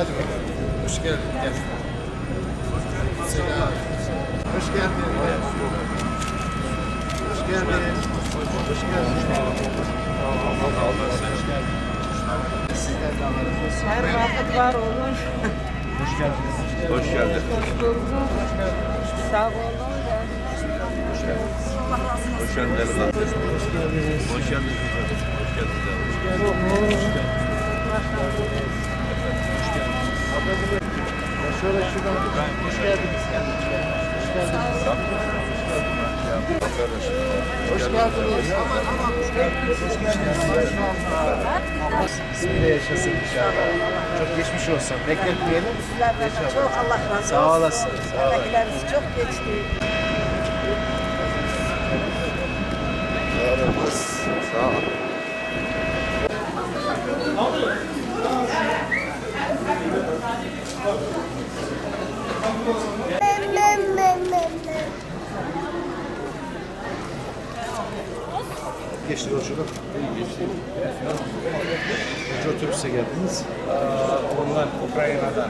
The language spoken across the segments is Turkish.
Hadi bakalım. Hoş geldin. Gel. Selam. Hoş geldin. Hoş geldin. Hoş geldin. Sizler de olsun. Her vakit var olur. Hoş geldin. Sağ olun. Hoş geldin Elif Hanım. Hoş geldiniz. Hoş geldiniz. Hoş geldiniz. Ya şöyle şuradan hoş geldiniz. Hoş geldiniz. Hoş geldiniz. Bismillah yaşasın inşallah. Çok geçmiş olsun. Bekletmeyelim. Çok Allah razı olsun. Sağ olasın. Sağ olasın. Çok geçti. Sağ ol. Geçti yolculuk. Önce otobüse geldiniz. Onlar Ukrayna'dan.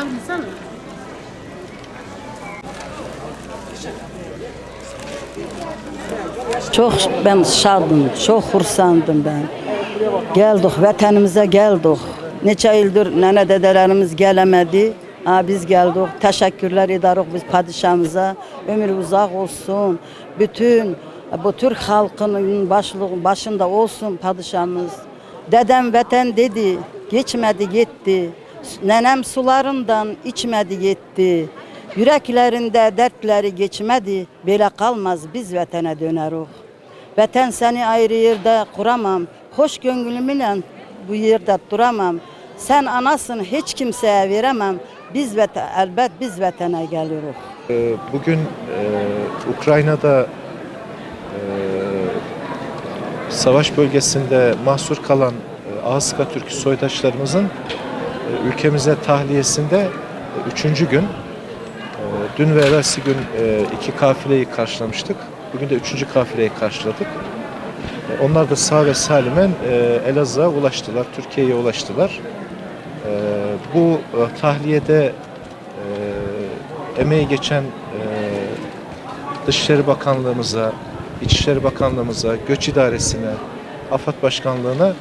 Almasan. Çok ben şadım, çok hursandım ben. Geldik, vətənimizə geldik. Neçə ildir nənə dədələrimiz gələmədi. Ha, biz geldik. Təşəkkürlər edirik biz padişahımıza. Ömrü uzaq olsun. Bütün bu Türk halkının başlığı başında olsun padişahımız. Dedem vətən dedi, geçmedi gitti. Nənəm sularından içmedi gitti. Yüreklerinde dertleri geçmedi. Belə kalmaz biz vətənə dönərik. Vətən səni ayrı yerdə quramam. Xoş gönlümlə bu yerdə duramam. Sən anasın heç kimsəyə verəməm. Biz vətən, əlbət biz vətənə gəlirik. Ee, Bugün e, Ukrayna'da e, savaş bölgesinde mahsur kalan e, Ahıska Türk soydaşlarımızın e, ülkemize tahliyesinde e, üçüncü gün. E, Dün ve evvelsi gün e, iki kafileyi karşılamıştık. Bugün de üçüncü kafileyi karşıladık. E, Onlar da sağ ve salimen e, Elazığ'a ulaştılar, Türkiye'ye ulaştılar. E, Bu tahliyede emeği geçen Dışişleri Bakanlığımıza, İçişleri Bakanlığımıza, Göç İdaresi'ne, AFAD Başkanlığı'na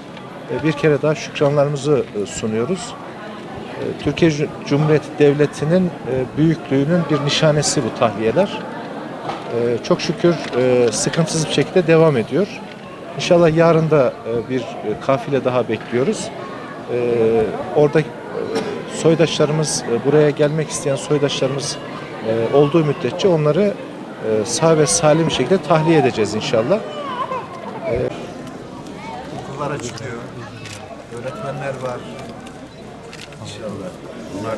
bir kere daha şükranlarımızı sunuyoruz. Türkiye Cu- Cumhuriyeti Devleti'nin büyüklüğünün bir nişanesi bu tahliyeler. Çok şükür sıkıntısız bir şekilde devam ediyor. İnşallah yarın da e, bir e, kafile daha bekliyoruz. E, Orada soydaşlarımız, buraya gelmek isteyen soydaşlarımız olduğu müddetçe onları sağ ve salim bir şekilde tahliye edeceğiz inşallah. Okullara çıkıyor. Öğretmenler var. İnşallah. Bunlar da